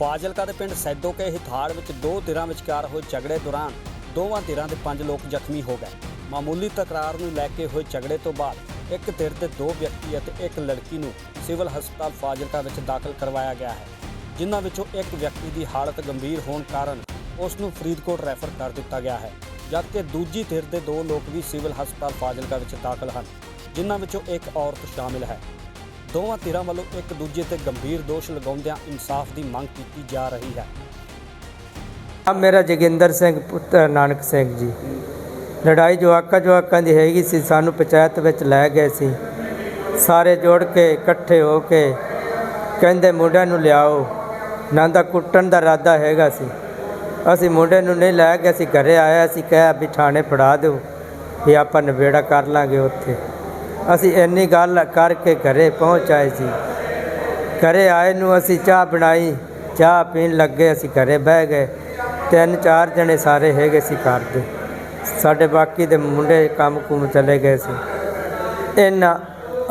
ਫਾਜ਼ਿਲਕਾ ਦੇ ਪਿੰਡ ਸੈਦੋ ਕੇ ਹਿਥਾੜ ਵਿੱਚ ਦੋ ਧਿਰਾਂ ਵਿਚਕਾਰ ਹੋਏ ਝਗੜੇ ਦੌਰਾਨ ਦੋਵਾਂ ਧਿਰਾਂ ਦੇ ਪੰਜ ਲੋਕ ਜ਼ਖਮੀ ਹੋ ਗਏ। ਮਾਮੂਲੀ ਤਕਰਾਰ ਨੂੰ ਲੈ ਕੇ ਹੋਏ ਝਗੜੇ ਤੋਂ ਬਾਅਦ ਇੱਕ ਧਿਰ ਦੇ ਦੋ ਵਿਅਕਤੀ ਅਤੇ ਇੱਕ ਲੜਕੀ ਨੂੰ ਸਿਵਲ ਹਸਪਤਾਲ ਫਾਜ਼ਿਲਕਾ ਵਿੱਚ ਦਾਖਲ ਕਰਵਾਇਆ ਗਿਆ ਹੈ, ਜਿਨ੍ਹਾਂ ਵਿੱਚੋਂ ਇੱਕ ਵਿਅਕਤੀ ਦੀ ਹਾਲਤ ਗੰਭੀਰ ਹੋਣ ਕਾਰਨ ਉਸ ਨੂੰ ਫਰੀਦਕੋਟ ਰੈਫਰ ਕਰ ਦਿੱਤਾ ਗਿਆ ਹੈ, ਜਦਕਿ ਦੂਜੀ ਧਿਰ ਦੇ ਦੋ ਲੋਕ ਵੀ ਸਿਵਲ ਹਸਪਤਾਲ ਫਾਜ਼ਿਲਕਾ ਵਿੱਚ ਦਾਖਲ ਹਨ, ਜਿਨ੍ਹਾਂ ਵਿੱਚੋਂ ਇੱਕ ਔਰਤ ਸ਼ਾਮਿਲ ਹੈ। ਦੋਵਾਂ ਧਿਰਾਂ ਵੱਲੋਂ ਇੱਕ ਦੂਜੇ ਤੇ ਗੰਭੀਰ ਦੋਸ਼ ਲਗਾਉਂਦਿਆਂ ਇਨਸਾਫ ਦੀ ਮੰਗ ਕੀਤੀ ਜਾ ਰਹੀ ਹੈ। ਆ ਮੇਰਾ ਜੋਗਿੰਦਰ ਸਿੰਘ, ਪੁੱਤਰ ਨਾਨਕ ਸਿੰਘ ਜੀ। ਲੜਾਈ ਜਵਾਕਾਂ ਜਵਾਕਾਂ ਦੀ ਹੈਗੀ ਸੀ, ਸਾਨੂੰ ਪੰਚਾਇਤ ਵਿੱਚ ਲੈ ਗਏ ਸੀ। ਸਾਰੇ ਜੋੜ ਕੇ ਇਕੱਠੇ ਹੋ ਕੇ ਕਹਿੰਦੇ, ਮੁੰਡਿਆਂ ਨੂੰ ਲਿਆਓ। ਨਾਂ ਦਾ ਕੁੱਟਣ ਦਾ ਇਰਾਦਾ ਹੈਗਾ ਸੀ। ਅਸੀਂ ਮੁੰਡੇ ਨੂੰ ਨਹੀਂ ਲੈ ਗਏ, ਅਸੀਂ ਘਰੇ ਆਇਆ ਸੀ ਕਿਹਾ ਵੀ ਥਾਣੇ ਫੜਾ ਦਿਓ। ਵੀ ਆਪਾਂ ਨਵੇੜਾ ਕਰ ਲਾਂਗੇ ਉੱਥੇ। ਅਸੀਂ ਇੰਨੀ ਗੱਲ ਕਰਕੇ ਘਰੇ ਪਹੁੰਚ ਆਏ ਸੀ। ਘਰੇ ਆਏ ਨੂੰ ਅਸੀਂ ਚਾਹ ਬਣਾਈ, ਚਾਹ ਪੀਣ ਲੱਗੇ ਅਸੀਂ ਘਰੇ ਬਹਿ ਗਏ। ਤਿੰਨ ਚਾਰ ਜਣੇ ਸਾਰੇ ਹੈਗੇ ਸੀ ਘਰ ਦੇ। ਸਾਡੇ ਬਾਕੀ ਦੇ ਮੁੰਡੇ ਕੰਮ ਕੁਮ ਚਲੇ ਗਏ ਸੀ। ਇਹਨਾਂ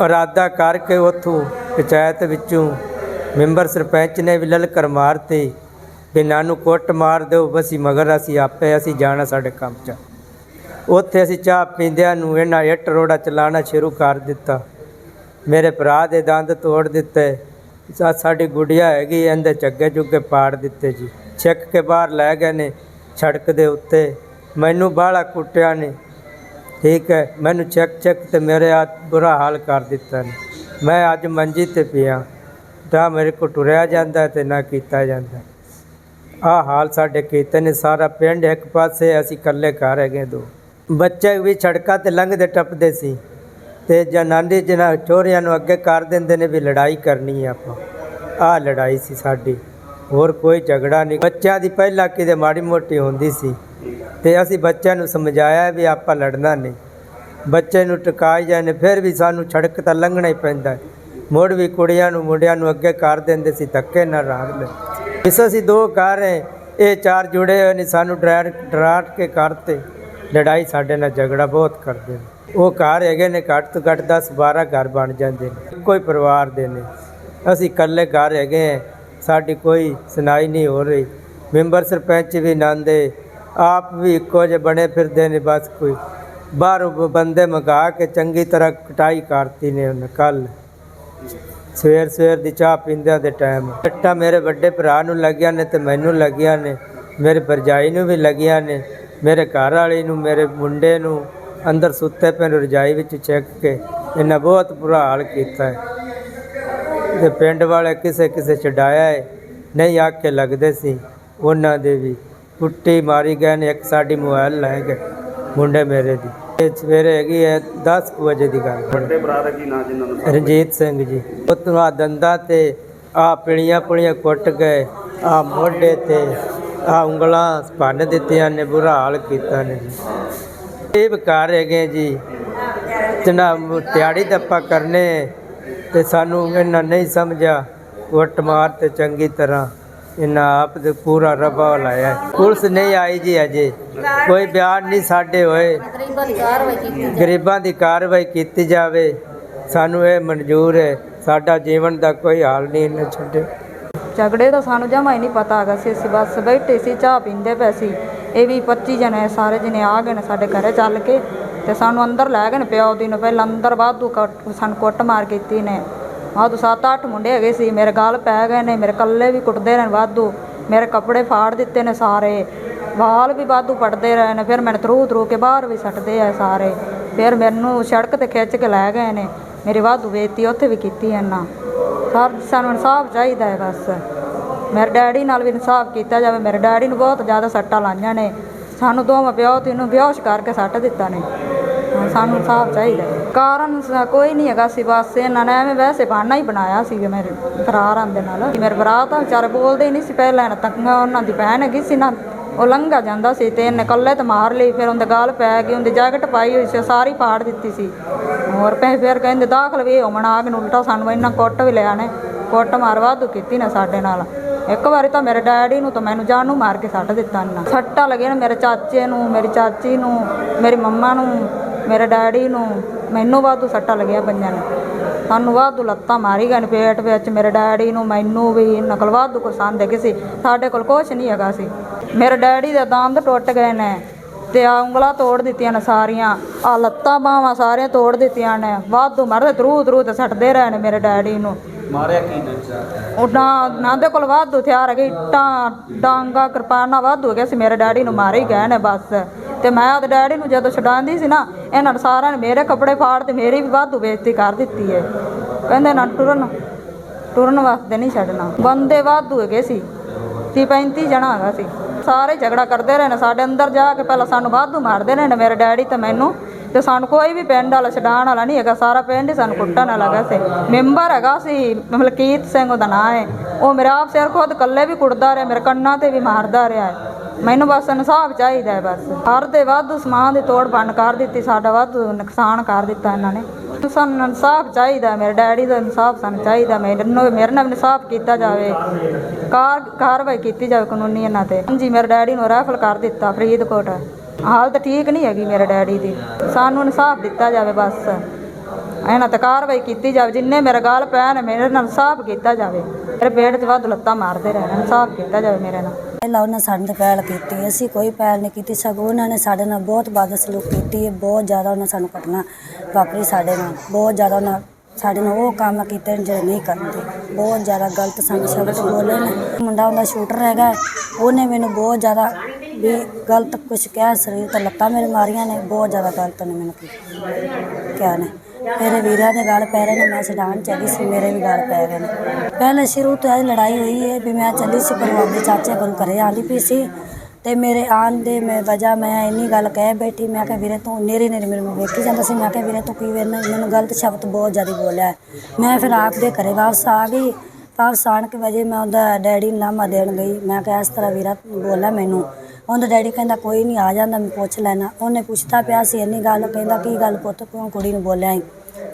ਇਰਾਦਾ ਕਰਕੇ ਉੱਥੋਂ ਪੰਚਾਇਤ ਵਿੱਚੋਂ ਮੈਂਬਰ ਸਰਪੰਚ ਨੇ ਵੀ ਲਲਕਰ ਮਾਰਤੀ, ਵੀ ਨਾਨੂੰ ਕੁੱਟ ਮਾਰ ਦਿਓ, ਬਸੀ ਮਗਰ ਅਸੀਂ ਆਪੇ ਅਸੀਂ ਜਾਣਾ ਸਾਡੇ ਕੰਮ 'ਚ। ਉੱਥੇ ਅਸੀਂ ਚਾਹ ਪੀਂਦਿਆਂ ਨੂੰ ਇਹਨਾਂ ਇੱਟ ਰੋੜਾ ਚਲਾਉਣਾ ਸ਼ੁਰੂ ਕਰ ਦਿੱਤਾ। ਮੇਰੇ ਭਰਾ ਦੇ ਦੰਦ ਤੋੜ ਦਿੱਤੇ। ਸਾਡੀ ਗੁੜੀਆ ਹੈਗੀ, ਇਹਦੇ ਚੱਗੇ ਚੁੱਗੇ ਪਾੜ ਦਿੱਤੇ ਜੀ। ਛਿੱਕ ਕੇ ਬਾਹਰ ਲੈ ਗਏ ਨੇ ਸੜਕ ਦੇ ਉੱਤੇ। ਮੈਨੂੰ ਬਾਹਲਾ ਕੁੱਟਿਆ ਨੇ। ਠੀਕ ਹੈ, ਮੈਨੂੰ ਚੱਕ ਚੱਕ ਤੇ ਮੇਰੇ ਆ ਬੁਰਾ ਹਾਲ ਕਰ ਦਿੱਤਾ ਨੇ। ਮੈਂ ਅੱਜ ਮੰਜੀ ਤੇ ਪਿਆ। ਤਾਂ ਮੇਰੇ ਕੋ ਟੁਰਿਆ ਜਾਂਦਾ ਤੇ ਨਾ ਕੀਤਾ ਜਾਂਦਾ। ਆ ਹਾਲ ਸਾਡੇ ਕੀਤੇ ਨੇ। ਸਾਰਾ ਪਿੰਡ ਇੱਕ ਪਾਸੇ, ਅਸੀਂ ਇਕੱਲੇ ਘਰ ਹੈਗੇ ਦੋ। ਬੱਚੇ ਵੀ ਸੜਕਾਂ ਤੇ ਲੰਘਦੇ ਟੱਪਦੇ ਸੀ ਤੇ ਜਨਾਨੀ ਜਿਹਨਾਂ ਚੋਰੀਆਂ ਨੂੰ ਅੱਗੇ ਕਰ ਦਿੰਦੇ ਨੇ ਵੀ ਲੜਾਈ ਕਰਨੀ ਹੈ ਆਪਾਂ। ਆਹ ਲੜਾਈ ਸੀ ਸਾਡੀ, ਹੋਰ ਕੋਈ ਝਗੜਾ ਨਹੀਂ। ਬੱਚਿਆਂ ਦੀ ਪਹਿਲਾਂ ਕਿਤੇ ਮਾੜੀ ਮੋਟੀ ਹੁੰਦੀ ਸੀ ਤੇ ਅਸੀਂ ਬੱਚਿਆਂ ਨੂੰ ਸਮਝਾਇਆ ਵੀ ਆਪਾਂ ਲੜਨਾ ਨਹੀਂ। ਬੱਚੇ ਨੂੰ ਟਿਕਾਈ ਜਾਂਦੇ ਫਿਰ ਵੀ ਸਾਨੂੰ ਸੜਕ ਤਾਂ ਲੰਘਣਾ ਹੀ ਪੈਂਦਾ। ਹੈ। ਮੁੜ ਵੀ ਕੁੜੀਆਂ ਨੂੰ, ਮੁੰਡਿਆਂ ਨੂੰ ਅੱਗੇ ਕਰ ਦਿੰਦੇ ਸੀ, ਧੱਕੇ ਨਾਲ ਰਾਗ ਲੈ। ਇਸ ਅਸੀਂ ਦੋ ਘਰ ਹੈ, ਇਹ ਚਾਰ ਜੁੜੇ ਹੋਏ ਨੇ, ਸਾਨੂੰ ਡਰਾ ਡਰਾ ਕੇ ਕਰਤੇ। ਲੜਾਈ ਸਾਡੇ ਨਾਲ ਝਗੜਾ ਬਹੁਤ ਕਰਦੇ ਨੇ। ਉਹ ਘਰ ਹੈਗੇ ਨੇ, ਘੱਟ ਤੋਂ ਘੱਟ 10 12 ਘਰ ਬਣ ਜਾਂਦੇ ਨੇ, ਕੋਈ ਪਰਿਵਾਰ ਦੇ ਨੇ ਅਸੀਂ ਇਕੱਲੇ ਘਰ ਹੈਗੇ ਹਾਂ, ਸਾਡੀ ਕੋਈ ਸੁਣਾਈ ਨਹੀਂ ਹੋ ਰਹੀ। ਮੈਂਬਰ ਸਰਪੰਚ ਵੀ ਨੰਦੇ ਆਪ ਵੀ ਇੱਕੋ ਜਿਹੇ ਬਣੇ ਫਿਰਦੇ ਨੇ ਬਸ ਕੋਈ। ਬਾਹਰੋਂ ਬੰਦੇ ਮੰਗਾ ਕੇ ਚੰਗੀ ਤਰ੍ਹਾਂ ਕਟਾਈ ਕਰਤੀ ਨੇ ਉਹਨੇ ਕੱਲ ਸਵੇਰ ਸਵੇਰ ਦੀ ਚਾਹ ਪੀਂਦਿਆਂ ਦੇ ਟਾਈਮ। ਟੱਟਾ ਮੇਰੇ ਵੱਡੇ ਭਰਾ ਨੂੰ ਲੱਗਿਆ ਨੇ ਤੇ ਮੈਨੂੰ ਲੱਗਿਆ ਨੇ, ਮੇਰੇ ਭਰਜਾਈ ਨੂੰ ਵੀ ਲੱਗਿਆ ਨੇ। ਮੇਰੇ ਘਰ ਵਾਲੀ ਨੂੰ ਮੇਰੇ ਮੁੰਡੇ ਨੂੰ ਅੰਦਰ ਸੁੱਤੇ ਪਏ ਨੂੰ ਰਜਾਈ ਵਿੱਚ ਚੱਕ ਕੇ ਇਹਨਾਂ ਬਹੁਤ ਬੁਰਾ ਹਾਲ ਕੀਤਾ ਹੈ। ਤੇ ਪਿੰਡ ਵਾਲੇ ਕਿਸੇ ਕਿਸੇ ਛਡਾਇਆ ਹੈ। ਨਹੀਂ ਆ ਕੇ ਲੱਗਦੇ ਸੀ। ਉਹਨਾਂ ਦੇ ਵੀ ਕੁੱਟੀ ਮਾਰੀ ਗਏ ਨੇ ਇੱਕ ਸਾਡੀ ਮੋਬਾਈਲ ਲੈ ਗਏ ਮੁੰਡੇ ਮੇਰੇ ਦੀ। ਇਹ ਸਵੇਰੇ ਹੈਗੀ ਹੈ 10 ਕੁ ਵਜੇ ਦੀ ਗੱਲ। ਵੱਡੇ ਭਰਾ ਦਾ ਕੀ ਨਾਂ ਜਿਨ੍ਹਾਂ ਨੂੰ ਰਣਜੀਤ ਸਿੰਘ ਜੀ। ਉਤੋਂ ਆ ਦੰਦਾਂ ਤੇ ਆ ਪਿਣੀਆਂ ਪੁਣੀਆਂ ਕੁੱਟ ਗਏ ਆ ਮੋਢੇ ਤੇ ਆ ਉਂਗਲਾਂ ਭੰਨ ਦਿੱਤੀਆਂ ਨੇ, ਬੁਰਾ ਹਾਲ ਕੀਤਾ ਨੇ ਜੀ। ਇਹ ਵਿਕਾਰ ਹੈਗੇ ਜੀ। ਜਨਾ ਤਿਆੜੀ ਦੱਪਾ ਕਰਨੇ ਤੇ ਸਾਨੂੰ ਇਹਨਾਂ ਨਹੀਂ ਸਮਝਿਆ, ਕੁੱਟ ਮਾਰ ਤੇ ਚੰਗੀ ਤਰ੍ਹਾਂ ਇਹਨਾਂ ਆਪ ਦੇ ਪੂਰਾ ਰਬਾ ਲਾਇਆ। ਪੁਲਿਸ ਨਹੀਂ ਆਈ ਜੀ ਅਜੇ। ਕੋਈ ਬਿਆਨ ਨਹੀਂ ਸਾਡੇ ਹੋਏ। ਗਰੀਬਾਂ ਦੀ ਕਾਰਵਾਈ ਕੀਤੀ ਜਾਵੇ। ਸਾਨੂੰ ਇਹ ਮਨਜ਼ੂਰ ਹੈ। ਸਾਡਾ ਜੀਵਨ ਦਾ ਕੋਈ ਹਾਲ ਨਹੀਂ ਇਹਨੇ ਛੱਡੇ ਝਗੜੇ ਦਾ ਸਾਨੂੰ ਜਮਾ ਹੀ ਨਹੀਂ ਪਤਾ ਹੈਗਾ ਸੀ, ਅਸੀਂ ਬਸ ਬੈਠੇ ਸੀ, ਚਾਹ ਪੀਂਦੇ ਪਏ ਸੀ। ਇਹ ਵੀ 25 ਜਣੇ ਸਾਰੇ ਜਣੇ ਆ ਗਏ ਨੇ ਸਾਡੇ ਘਰੇ ਚੱਲ ਕੇ ਤੇ ਸਾਨੂੰ ਅੰਦਰ ਲੈ ਗਏ ਨੇ ਪਿਓ ਦੀ ਨੂੰ, ਪਹਿਲਾਂ ਅੰਦਰ ਵਾਧੂ ਕੱਟ, ਸਾਨੂੰ ਕੁੱਟ ਮਾਰ ਕੀਤੀ ਨੇ। ਵਾਧੂ ਸੱਤ ਅੱਠ ਮੁੰਡੇ ਹੈਗੇ ਸੀ, ਮੇਰੇ ਗਾਲ ਪੈ ਗਏ ਨੇ, ਮੇਰੇ ਕੱਲੇ ਵੀ ਕੁੱਟਦੇ ਰਹੇ ਨੇ ਵਾਧੂ, ਮੇਰੇ ਕੱਪੜੇ ਫਾੜ ਦਿੱਤੇ ਨੇ ਸਾਰੇ, ਵਾਲ ਵੀ ਵਾਧੂ ਪੜਦੇ ਰਹੇ ਨੇ, ਫਿਰ ਮੈਨੂੰ ਤਰੂ ਤਰੂ ਕੇ ਬਾਹਰ ਵੀ ਸੱਟਦੇ ਆ ਸਾਰੇ, ਫਿਰ ਮੈਨੂੰ ਸੜਕ ਤੇ ਖਿੱਚ ਕੇ ਲੈ ਗਏ ਨੇ, ਮੇਰੀ ਵਾਧੂ ਬੇਇੱਜ਼ਤੀ ਉੱਥੇ ਵੀ ਕੀਤੀ ਇਹਨਾਂ। ਹਰ ਸਾਨੂੰ ਇਨਸਾਫ ਚਾਹੀਦਾ ਹੈ ਬਸ। ਮੇਰੇ ਡੈਡੀ ਨਾਲ ਵੀ ਇਨਸਾਫ ਕੀਤਾ ਜਾਵੇ। ਮੇਰੇ ਡੈਡੀ ਨੂੰ ਬਹੁਤ ਜ਼ਿਆਦਾ ਸੱਟਾਂ ਲਾਈਆਂ ਨੇ। ਸਾਨੂੰ ਦੋਵਾਂ ਪਿਓ ਤੇ ਨੂੰ ਬੇਹੋਸ਼ ਕਰਕੇ ਸੱਟ ਦਿੱਤਾ ਨੇ। ਸਾਨੂੰ ਇਨਸਾਫ ਚਾਹੀਦਾ ਕਾਰਨ ਕੋਈ ਨਹੀਂ ਹੈਗਾ ਸੀ ਬਸ। ਇਹਨਾਂ ਨੇ ਐਵੇਂ ਵੈਸੇ ਬਹਾਨਾ ਹੀ ਬਣਾਇਆ ਸੀ ਮੇਰੇ ਫਰਾਰਾਂ ਦੇ ਨਾਲ। ਮੇਰੇ ਭਰਾ ਤਾਂ ਵਿਚਾਰੇ ਬੋਲਦੇ ਹੀ ਨਹੀਂ ਸੀ। ਪਹਿਲਾਂ ਇਹਨਾਂ ਤੱਕ ਉਹਨਾਂ ਦੀ ਭੈਣ ਹੈਗੀ ਸੀ ਨਾ। ਉਹ ਲੰਘਾ ਜਾਂਦਾ ਸੀ ਤੇ ਇਹਨੇ ਕੱਲੇ ਤੇ ਮਾਰ ਲਈ, ਫਿਰ ਉਹਦੇ ਗਾਲ ਪੈ ਗਈ, ਉਹਦੀ ਜੈਕਟ ਪਾਈ ਹੋਈ ਸੀ ਉਹ ਸਾਰੀ ਪਾੜ ਦਿੱਤੀ ਸੀ। ਹੋਰ ਪੈ ਫਿਰ ਕਹਿੰਦੇ, ਦਾਖਲ ਵੀ ਹੋਮਣ ਆ ਕੇ ਉਲਟਾ ਸਾਨੂੰ ਇੰਨਾ ਕੁੱਟ ਵੀ ਲਿਆ ਨੇ, ਕੁੱਟ ਮਾਰ ਵਾਧੂ ਕੀਤੀ ਨਾ ਸਾਡੇ ਨਾਲ। ਇੱਕ ਵਾਰੀ ਤਾਂ ਮੇਰੇ ਡੈਡੀ ਨੂੰ ਤਾਂ ਮੈਨੂੰ ਜਾਨੂ ਮਾਰ ਕੇ ਸੱਟ ਦਿੱਤਾ ਇਹਨਾਂ ਸੱਟਾਂ ਲੱਗੀਆਂ ਨੇ ਮੇਰੇ ਚਾਚੇ ਨੂੰ, ਮੇਰੀ ਚਾਚੀ ਨੂੰ, ਮੇਰੀ ਮੰਮਾ ਨੂੰ, ਮੇਰੇ ਡੈਡੀ ਨੂੰ, ਮੈਨੂੰ ਵਾਧੂ ਸੱਟਾਂ ਲੱਗਿਆ ਪਈਆਂ ਨੇ। ਸਾਨੂੰ ਵਾਧੂ ਲੱਤਾਂ ਮਾਰੀ ਗਏ ਨੇ ਪੇਟ ਵਿੱਚ। ਮੇਰੇ ਡੈਡੀ ਨੂੰ ਮੈਨੂੰ ਵੀ ਨਕਲ ਵਾਧੂ ਪਸੰਦ ਹੈਗੀ ਸੀ। ਸਾਡੇ ਕੋਲ ਕੁਛ ਨਹੀਂ ਹੈਗਾ ਸੀ। ਮੇਰੇ ਡੈਡੀ ਦੇ ਦੰਦ ਟੁੱਟ ਗਏ ਨੇ ਤੇ ਆ ਉਂਗਲਾਂ ਤੋੜ ਦਿੱਤੀਆਂ ਨੇ ਸਾਰੀਆਂ। ਆ ਲੱਤਾਂ ਬਾਹਾਂ ਸਾਰੀਆਂ ਤੋੜ ਦਿੱਤੀਆਂ ਨੇ। ਵਾਧੂ ਮਰਦੇ ਤਰੂ ਤਰੂ ਤੇ ਸੱਟਦੇ ਰਹੇ ਨੇ ਮੇਰੇ ਡੈਡੀ ਨੂੰ। ਮਾਰਿਆ ਕੀ ਉਹਨਾਂ ਉਹਨਾਂ ਦੇ ਕੋਲ ਵਾਧੂ ਹਥਿਆਰ ਹੈਗੇ ਇੱਟਾਂ ਡਾਂਗਾ ਕਿਰਪਾਨਾਂ ਵਾਧੂ ਹੈਗੇ ਸੀ। ਮੇਰੇ ਡੈਡੀ ਨੂੰ ਮਾਰੇ ਹੀ ਗਏ ਨੇ ਬਸ। ਤੇ ਮੈਂ ਉਹਦੇ ਡੈਡੀ ਨੂੰ ਜਦੋਂ ਛਡਾਉਂਦੀ ਸੀ ਨਾ, ਇਹਨਾਂ ਨੇ ਸਾਰਿਆਂ ਨੇ ਮੇਰੇ ਕੱਪੜੇ ਫਾੜ ਤੇ ਮੇਰੀ ਵੀ ਵਾਧੂ ਬੇਇੱਜ਼ਤੀ ਕਰ ਦਿੱਤੀ ਹੈ ਕਹਿੰਦੇ ਨਾ ਟੁਰਨ ਟੁਰਨ ਵਾਸਤੇ ਨਹੀਂ ਛੱਡਣਾ। ਬੰਦੇ ਵਾਧੂ ਹੈਗੇ ਸੀ। ਤੀਹ 35 ਜਣਾ ਹੈਗਾ ਸੀ। ਸਾਰੇ ਝਗੜਾ ਕਰਦੇ ਰਹੇ ਨੇ, ਸਾਡੇ ਅੰਦਰ ਜਾ ਕੇ ਪਹਿਲਾਂ ਸਾਨੂੰ ਵਾਧੂ ਮਾਰਦੇ ਰਹੇ ਨੇ ਮੇਰੇ ਡੈਡੀ ਤੇ ਮੈਨੂੰ। ਤੇ ਸਾਨੂੰ ਕੋਈ ਵੀ ਪਿੰਡ ਵਾਲਾ ਛਡਾਣ ਵਾਲਾ ਨਹੀਂ ਹੈਗਾ, ਸਾਰਾ ਪਿੰਡ ਹੀ ਸਾਨੂੰ ਕੁੱਟਣ ਵਾਲਾ ਹੈਗਾ ਸੀ। ਮੈਂਬਰ ਹੈਗਾ ਸੀ, ਮਲਕੀਤ ਸਿੰਘ ਉਹਦਾ ਨਾਂ ਹੈ ਉਹ ਮੇਰਾ ਆਪ ਸਿਰ ਖੁਦ ਇਕੱਲੇ ਵੀ ਕੁੱਟਦਾ ਰਿਹਾ, ਮੇਰੇ ਕੰਨਾਂ ਤੇ ਵੀ ਮਾਰਦਾ ਰਿਹਾ ਹੈ ਮੈਨੂੰ ਬਸ ਇਨਸਾਫ ਚਾਹੀਦਾ ਹੈ ਬਸ। ਹਰ ਦੇ ਵਾਧੂ ਸਮਾਨ ਦੀ ਤੋੜ ਬੰਨ ਕਰ ਦਿੱਤੀ, ਸਾਡਾ ਵਾਧੂ ਨੁਕਸਾਨ ਕਰ ਦਿੱਤਾ ਇਹਨਾਂ ਨੇ। ਸਾਨੂੰ ਇਨਸਾਫ ਚਾਹੀਦਾ ਮੇਰੇ ਡੈਡੀ ਦਾ ਇਨਸਾਫ ਸਾਨੂੰ ਚਾਹੀਦਾ ਮੇਰੇ ਨਾਲ ਮੇਰੇ ਨਾਲ ਇਨਸਾਫ ਕੀਤਾ ਜਾਵੇ। ਕਾਰ ਕਾਰਵਾਈ ਕੀਤੀ ਜਾਵੇ ਕਾਨੂੰਨੀ ਇਹਨਾਂ ਤੇ। ਹਾਂਜੀ, ਮੇਰੇ ਡੈਡੀ ਨੂੰ ਰੈਫਲ ਕਰ ਦਿੱਤਾ ਫਰੀਦਕੋਟ। ਹਾਲਤ ਠੀਕ ਨਹੀਂ ਹੈਗੀ ਮੇਰੇ ਡੈਡੀ ਦੀ। ਸਾਨੂੰ ਇਨਸਾਫ ਦਿੱਤਾ ਜਾਵੇ ਬਸ। ਇਹਨਾਂ ਤੇ ਕਾਰਵਾਈ ਕੀਤੀ ਜਾਵੇ। ਜਿੰਨੇ ਮੇਰੇ ਗਾਲ ਪੈਣ, ਮੇਰੇ ਨਾਲ ਇਨਸਾਫ ਕੀਤਾ ਜਾਵੇ। ਮੇਰੇ ਪੇਟ 'ਚ ਵੱਧ ਲੱਤਾਂ ਮਾਰਦੇ ਰਹਿਣ। ਇਨਸਾਫ ਕੀਤਾ ਜਾਵੇ ਮੇਰੇ ਨਾਲ। ਪਹਿਲਾਂ ਉਹਨਾਂ ਸਾਡੇ ਤੇ ਪਹਿਲ ਕੀਤੀ, ਅਸੀਂ ਕੋਈ ਪਹਿਲ ਨਹੀਂ ਕੀਤੀ, ਸਗੋਂ ਉਹਨਾਂ ਨੇ ਸਾਡੇ ਨਾਲ ਬਹੁਤ ਬਦ ਸਲੂਕ ਕੀਤੀ ਹੈ, ਬਹੁਤ ਜ਼ਿਆਦਾ ਉਹਨਾਂ ਸਾਨੂੰ ਘਟਨਾ ਵਾਪਰੀ ਸਾਡੇ ਨਾਲ, ਬਹੁਤ ਜ਼ਿਆਦਾ ਉਹਨਾਂ ਸਾਡੇ ਨਾਲ ਉਹ ਕੰਮ ਕੀਤੇ ਨੇ ਜਿਹੜੇ ਨਹੀਂ ਕਰਦੇ, ਬਹੁਤ ਜ਼ਿਆਦਾ ਗਲਤ ਸਾਨੂੰ ਸ਼ਬਦ ਬੋਲੇ ਨੇ। ਮੁੰਡਾ ਉਹਦਾ ਸ਼ੂਟਰ ਹੈਗਾ, ਉਹਨੇ ਮੈਨੂੰ ਬਹੁਤ ਜ਼ਿਆਦਾ ਵੀ ਗਲਤ ਕੁਝ ਕਿਹਾ, ਸਰੀਰ ਤੇ ਲੱਤਾਂ ਮੇਰੇ ਮਾਰੀਆਂ ਨੇ, ਬਹੁਤ ਜ਼ਿਆਦਾ ਗਲਤ ਨੇ ਮੈਨੂੰ ਕੀ- ਕਿਹਾ ਨੇ। ਮੇਰੇ ਵੀਰਾਂ ਦੇ ਗਲ ਪੈ ਰਹੇ ਨੇ, ਮੈਂ ਛਡਾਣ ਚਲੀ ਸੀ, ਮੇਰੇ ਵੀ ਗਲ ਪੈ ਗਏ ਨੇ। ਪਹਿਲੇ ਸ਼ੁਰੂ ਤੋਂ ਇਹ ਲੜਾਈ ਹੋਈ ਹੈ ਵੀ ਮੈਂ ਚੱਲੀ ਸੀ ਪਰ ਆਪਣੇ ਚਾਚੇ ਕੋਲ, ਘਰੇ ਆਲੀ ਪਈ ਸੀ ਤੇ ਮੇਰੇ ਆਉਣ ਦੇ ਮੈਂ ਵਜ੍ਹਾ ਮੈਂ ਇੰਨੀ ਗੱਲ ਕਹਿ ਬੈਠੀ, ਮੈਂ ਕਿਹਾ ਵੀਰੇ ਤੂੰ ਨੇਰੀ ਨੇਰੀ ਮੇਰੇ ਨੂੰ ਵੇਖੀ ਜਾਂਦਾ ਸੀ, ਮੈਂ ਕਿਹਾ ਵੀਰੇ ਤੂੰ ਕੀ ਵੇਖਣਾ, ਮੈਨੂੰ ਗਲਤ ਸ਼ਬਦ ਬਹੁਤ ਜ਼ਿਆਦਾ ਬੋਲਿਆ। ਮੈਂ ਫਿਰ ਆਪ ਦੇ ਘਰੇ ਵਾਪਸ ਆ ਗਈ, ਵਾਪਸ ਆਣ ਕੇ ਵਜੇ ਮੈਂ ਉਹਦਾ ਡੈਡੀ ਨੂੰ ਲਾਮਾ ਦੇਣ ਗਈ, ਮੈਂ ਕਿਹਾ ਇਸ ਤਰ੍ਹਾਂ ਵੀਰਾ ਬੋਲਿਆ ਮੈਨੂੰ। ਉਹਦਾ ਡੈਡੀ ਕਹਿੰਦਾ, ਕੋਈ ਨਹੀਂ ਆ ਜਾਂਦਾ, ਮੈਂ ਪੁੱਛ ਲੈਣਾ। ਉਹਨੇ ਪੁੱਛਦਾ ਪਿਆ ਸੀ, ਇੰਨੀ ਗੱਲ, ਕਹਿੰਦਾ, ਕੀ ਗੱਲ ਪੁੱਤ, ਕਿਉਂ ਕੁੜੀ ਨੂੰ ਬੋਲਿਆ ਈ?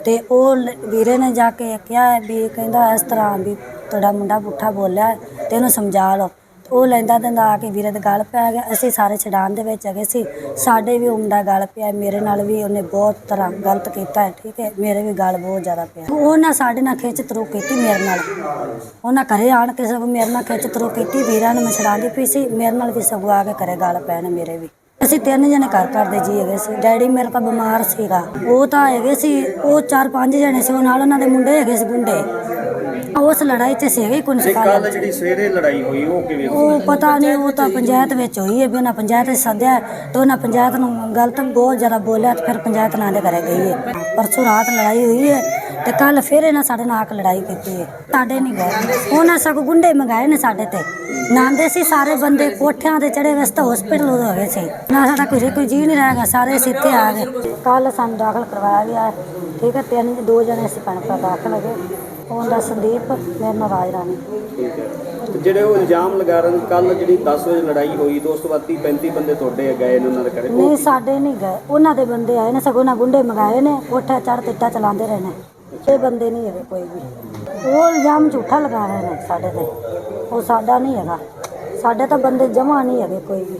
ਤੇ ਉਹ ਲ- ਵੀਰੇ ਨੇ ਜਾ ਕੇ ਕਿਹਾ ਵੀ, ਕਹਿੰਦਾ ਇਸ ਤਰ੍ਹਾਂ ਵੀ ਤੁਹਾਡਾ ਮੁੰਡਾ ਪੁੱਠਾ ਬੋਲਿਆ ਹੈ ਤੇ ਇਹਨੂੰ ਸਮਝਾ ਲਓ। ਉਹ ਲੈਂਦਾ ਦਿੰਦਾ ਆ ਕੇ ਵੀਰੇ ਦੇ ਗਲ ਪੈ ਗਿਆ। ਅਸੀਂ ਸਾਰੇ ਛਡਾਣ ਦੇ ਵਿੱਚ ਹੈਗੇ ਸੀ। ਸਾਡੇ ਵੀ ਉਹ ਮੁੰਡਾ ਗਲ ਪਿਆ। ਮੇਰੇ ਨਾਲ ਵੀ ਉਹਨੇ ਬਹੁਤ ਤਰ੍ਹਾਂ ਗਲਤ ਕੀਤਾ ਹੈ, ਠੀਕ ਹੈ। ਮੇਰੇ ਵੀ ਗਲ ਬਹੁਤ ਜ਼ਿਆਦਾ ਪਿਆ। ਉਹਨਾਂ ਸਾਡੇ ਨਾਲ ਖਿੱਚ ਤਰੂ ਕੀਤੀ ਮੇਰੇ ਨਾਲ। ਉਹਨਾਂ ਘਰੇ ਆਣ ਕੇ ਸਭ ਮੇਰੇ ਨਾਲ ਖਿੱਚ ਤਰੂ ਕੀਤੀ। ਵੀਰਾਂ ਨੂੰ ਮੈਂ ਛਡਾਉਂਦੀ ਪਈ ਸੀ। ਮੇਰੇ ਨਾਲ ਵੀ ਸਗੋਂ ਆ ਕੇ ਘਰੇ ਗਲ ਪੈਣ ਮੇਰੇ ਵੀ। ਅਸੀਂ ਤਿੰਨ ਜਣੇ ਘਰ ਘਰ ਦੇ ਜੀ ਹੈਗੇ ਸੀ। ਡੈਡੀ ਮੇਰੇ ਤਾਂ ਬਿਮਾਰ ਸੀਗਾ। ਉਹ ਤਾਂ ਹੈਗੇ ਸੀ। ਉਹ ਚਾਰ ਪੰਜ ਜਣੇ ਸੀ। ਉਹ ਨਾਲ ਉਹਨਾਂ ਦੇ ਮੁੰਡੇ ਹੈਗੇ ਸੀ, ਗੁੰਡੇ। ਉਸ ਲੜਾਈ 'ਚ ਸੀਗੇ ਕੋਈ ਤੇ ਕੱਲ ਜਿਹੜੀ ਸਵੇਰੇ ਲੜਾਈ ਹੋਈ ਉਹ ਕਿਵੇਂ ਹੋਈ? ਉਹ ਪਤਾ ਨਹੀਂ ਉਹ ਤਾਂ ਪੰਚਾਇਤ ਵਿੱਚ ਹੋਈ ਹੈ ਵੀ ਉਹਨਾਂ ਪੰਚਾਇਤ ਵਿੱਚ ਸੱਦਿਆ ਤੇ ਉਹਨਾਂ ਪੰਚਾਇਤ ਨੂੰ ਗਲਤ ਬਹੁਤ ਜ਼ਿਆਦਾ ਬੋਲਿਆ ਤੇ ਫਿਰ ਪੰਚਾਇਤ ਨਾਂ ਦੇ ਘਰੇ ਗਈ ਹੈ। ਪਰਸੋਂ ਰਾਤ ਲੜਾਈ ਹੋਈ ਹੈ ਤੇ ਕੱਲ ਫਿਰ ਇਹਨਾਂ ਸਾਡੇ ਨਾਲ ਆ ਕੇ ਲੜਾਈ ਕੀਤੀ ਹੈ। ਸਾਡੇ ਨਹੀਂ ਗਏ। ਉਹਨਾਂ ਸਗੋਂ ਗੁੰਡੇ ਮੰਗਾਏ ਨੇ ਸਾਡੇ ਤੇ। ਨਾਂਦੇ ਸੀ ਸਾਰੇ ਬੰਦੇ ਕੋਠਿਆਂ ਤੇ ਚੜੇ ਵਸਤਾ ਹਸਪੀਟਲ ਹੋ ਗਏ ਸੀ। ਨਾ ਸਾਡਾ ਕੋਈ ਕੋਈ ਜੀ ਨਹੀਂ ਰਹੇਗਾ ਸਾਰੇ ਇੱਥੇ ਆ ਗਏ। ਕੱਲ ਸਾਨੂੰ ਦਾਖਲ ਕਰਵਾਇਆ ਗਿਆ ਠੀਕ ਹੈ ਤਿੰਨ ਦੋ ਜਣੇ ਅਸੀਂ ਭੈਣ ਭਰਾ ਦਾਖਲ ਹੈਗੇ ਉਹਦਾ ਸੰਦੀਪ ਮੇਰੇ ਨਾਲ ਰਾਜ ਰਾਣੀ ਤੇ ਜਿਹੜੇ ਉਹ ਇਲਜ਼ਾਮ ਲਗਾ ਰਹੇ ਕੱਲ ਜਿਹੜੀ 10 ਵਜੇ ਲੜਾਈ ਹੋਈ ਤੇ ਉਸ ਤੋਂ ਬਾਅਦ 30 35 ਬੰਦੇ ਤੁਹਾਡੇ ਗਏ ਨੇ ਉਹਨਾਂ ਦੇ ਘਰੇ? ਨਹੀਂ ਸਾਡੇ ਨਹੀਂ ਗਏ। ਉਹਨਾਂ ਦੇ ਬੰਦੇ ਆਏ ਨੇ ਸਗੋਂ ਨਾ ਗੁੰਡੇ ਮੰਗਾਏ ਨੇ ਕੋਠਾ ਚੜ ਤਿੱਟਾ ਚਲਾਉਂਦੇ ਰਹੇ ਨੇ। ਇਹ ਬੰਦੇ ਨਹੀਂ ਹੈਗੇ ਕੋਈ ਵੀ। ਉਹ ਇਲਜ਼ਾਮ ਝੂਠਾ ਲਗਾ ਰਹੇ ਨੇ ਸਾਡੇ ਤੇ। ਉਹ ਸਾਡਾ ਨਹੀਂ ਹੈਗਾ। ਸਾਡੇ ਤਾਂ ਬੰਦੇ ਜਮਾ ਨਹੀਂ ਹੈਗੇ ਕੋਈ ਵੀ।